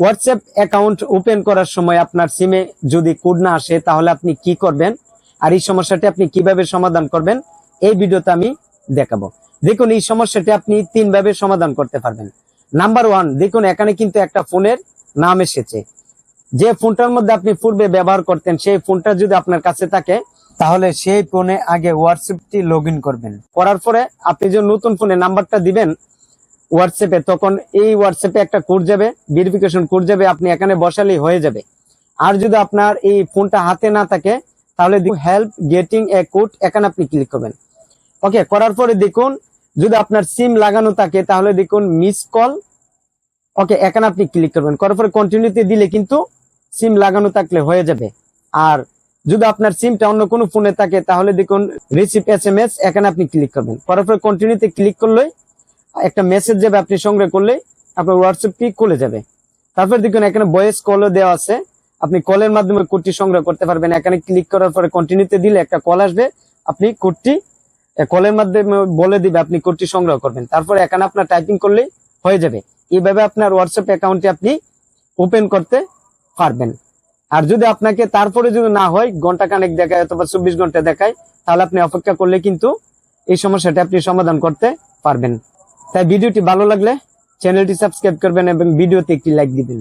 WhatsApp account open করার সময় আপনার সিমে যদি কোড না আসে, তাহলে আপনি কি করবেন? আর এই সমস্যাটি আপনি কীভাবে সমাধান করবেন? এই ভিডিওতে আমি দেখাবো। দেখুন, এই সমস্যাটি আপনি তিন ভাবে সমাধান করতে পারবেন। নাম্বার ওয়ান দেখুন, এখানে কিন্তু একটা ফোনের নাম এসেছে। যে ফোনটার মধ্যে আপনি পূর্বে ব্যবহার করতেন, সেই ফোনটা যদি আপনার কাছে থাকে, তাহলে সেই ফোনে আগে হোয়াটসঅ্যাপটি লগ করবেন। করার পরে আপনি যে নতুন ফোনে নাম্বারটা দিবেন হোয়াটসঅ্যাপে, তখন এই হোয়াটসঅ্যাপে একটা কোড যাবে ভেরিফিকেশন কোড যাবে, আপনি এখানে বসালেই হয়ে যাবে। আর যদি আপনার এই ফোনটা হাতে না থাকে, তাহলে হেল্প গেটিং এ কোড এখানে আপনি ক্লিক করবেন। ওকে করার পরে দেখুন, যদি আপনার সিম লাগানো থাকে, তাহলে দেখুন মিস কল ওকে এখানে আপনি ক্লিক করবেন। করার পরে কন্টিনিউতে দিলে কিন্তু সিম লাগানো থাকলে হয়ে যাবে। আর যদি আপনার সিমটা অন্য কোনো ফোনে থাকে, তাহলে দেখুন রিসিভ এস এম এস এখানে আপনি ক্লিক করবেন। করার পরে কন্টিনিউতে ক্লিক করলেই একটা মেসেজ যাবে আপনি সংগ্রহ করলেই আপনার হোয়াটসঅ্যাপটি খুলে যাবে। তারপর দেখুন, এখানে ভয়েস কলও দেওয়া আছে। আপনি কলের মাধ্যমে কোডটি সংগ্রহ করতে পারবেন। এখানে ক্লিক করার পরে কন্টিনিউতে দিলে একটা কল আসবে। আপনি কোডটি কলের মাধ্যমে বলে দিবে, আপনি কোডটি সংগ্রহ করবেন। তারপরে এখানে আপনার টাইপিং করলেই হয়ে যাবে। এইভাবে আপনার হোয়াটসঅ্যাপ অ্যাকাউন্টটি আপনি ওপেন করতে পারবেন। আর যদি আপনাকে তারপরে যদি না হয়, ঘণ্টা কানেক দেখায় অথবা চব্বিশ ঘণ্টা দেখায়, তাহলে আপনি অপেক্ষা করলে কিন্তু এই সমস্যাটা আপনি সমাধান করতে পারবেন। তাই ভিডিওটি ভালো লাগলে চ্যানেলটি সাবস্ক্রাইব করবেন এবং ভিডিওতে একটি লাইক দিবেন